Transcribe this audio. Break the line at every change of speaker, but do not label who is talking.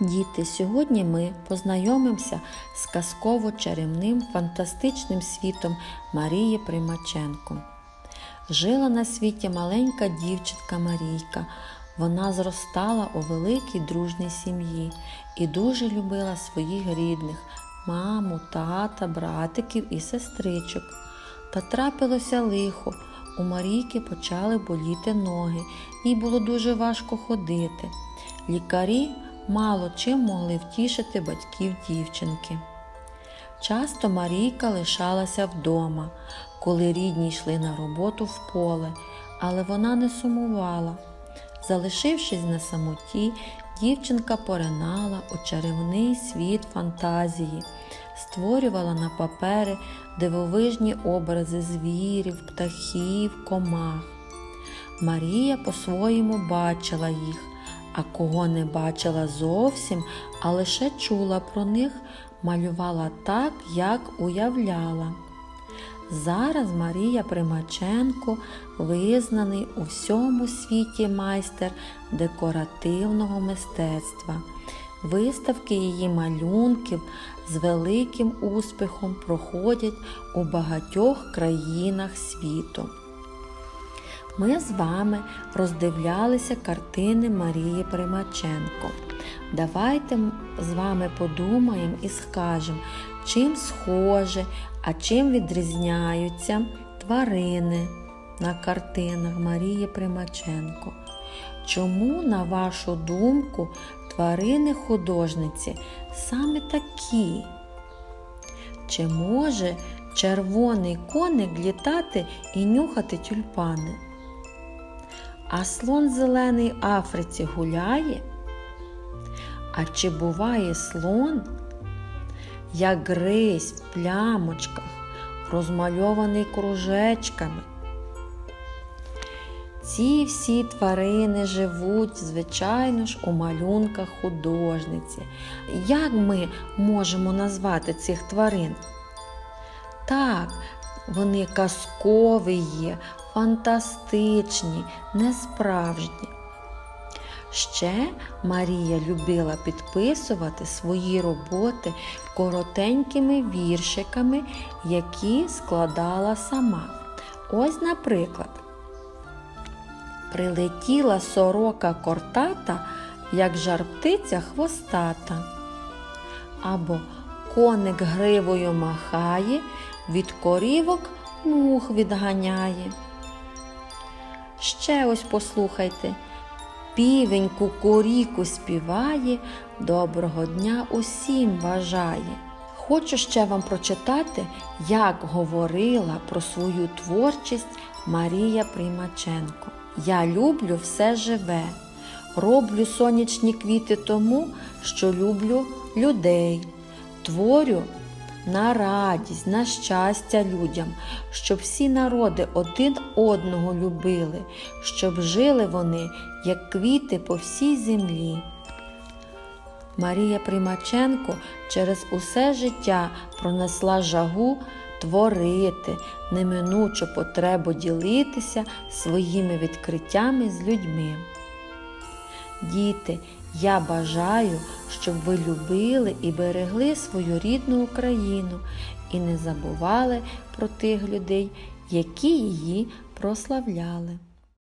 Діти, сьогодні ми познайомимося з казково-чарівним фантастичним світом Марії Примаченко. Жила на світі маленька дівчинка Марійка. Вона зростала у великій дружній сім'ї і дуже любила своїх рідних маму, тата, братиків і сестричок. Та трапилося лихо. У Марійки почали боліти ноги, їй було дуже важко ходити. Лікарі мало чим могли втішити батьків дівчинки. Часто Марійка лишалася вдома, коли рідні йшли на роботу в поле, але вона не сумувала. Залишившись на самоті, дівчинка поринала у чарівний світ фантазії, створювала на папери дивовижні образи звірів, птахів, комах. Марія по-своєму бачила їх, а кого не бачила зовсім, а лише чула про них, малювала так, як уявляла. Зараз Марія Примаченко визнаний у всьому світі майстер декоративного мистецтва. Виставки її малюнків з великим успіхом проходять у багатьох країнах світу. Ми з вами роздивлялися картини Марії Примаченко. Давайте з вами подумаємо і скажемо, чим схожі, а чим відрізняються тварини на картинах Марії Примаченко. Чому, на вашу думку, тварини художниці саме такі? Чи може червоний коник літати і нюхати тюльпани? А слон зелений Африці гуляє? А чи буває слон, як гризь в плямочках, розмальований кружечками? Ці всі тварини живуть, звичайно ж, у малюнках художниці. Як ми можемо назвати цих тварин? Так, вони казкові є, фантастичні, несправжні. Ще Марія любила підписувати свої роботи коротенькими віршиками, які складала сама. Ось, наприклад, прилетіла сорока кортата, як жар птиця хвостата. Або коник гривою махає, від корівок мух відганяє. Ще ось послухайте. Півень кукуріку співає, доброго дня усім бажає. Хочу ще вам прочитати, як говорила про свою творчість Марія Примаченко. Я люблю все живе, роблю сонячні квіти тому, що люблю людей, творю на радість, на щастя людям, щоб всі народи один одного любили, щоб жили вони, як квіти по всій землі. Марія Примаченко через усе життя пронесла жагу творити, неминучу потребу ділитися своїми відкриттями з людьми. Діти, я бажаю, щоб ви любили і берегли свою рідну Україну і не забували про тих людей, які її прославляли.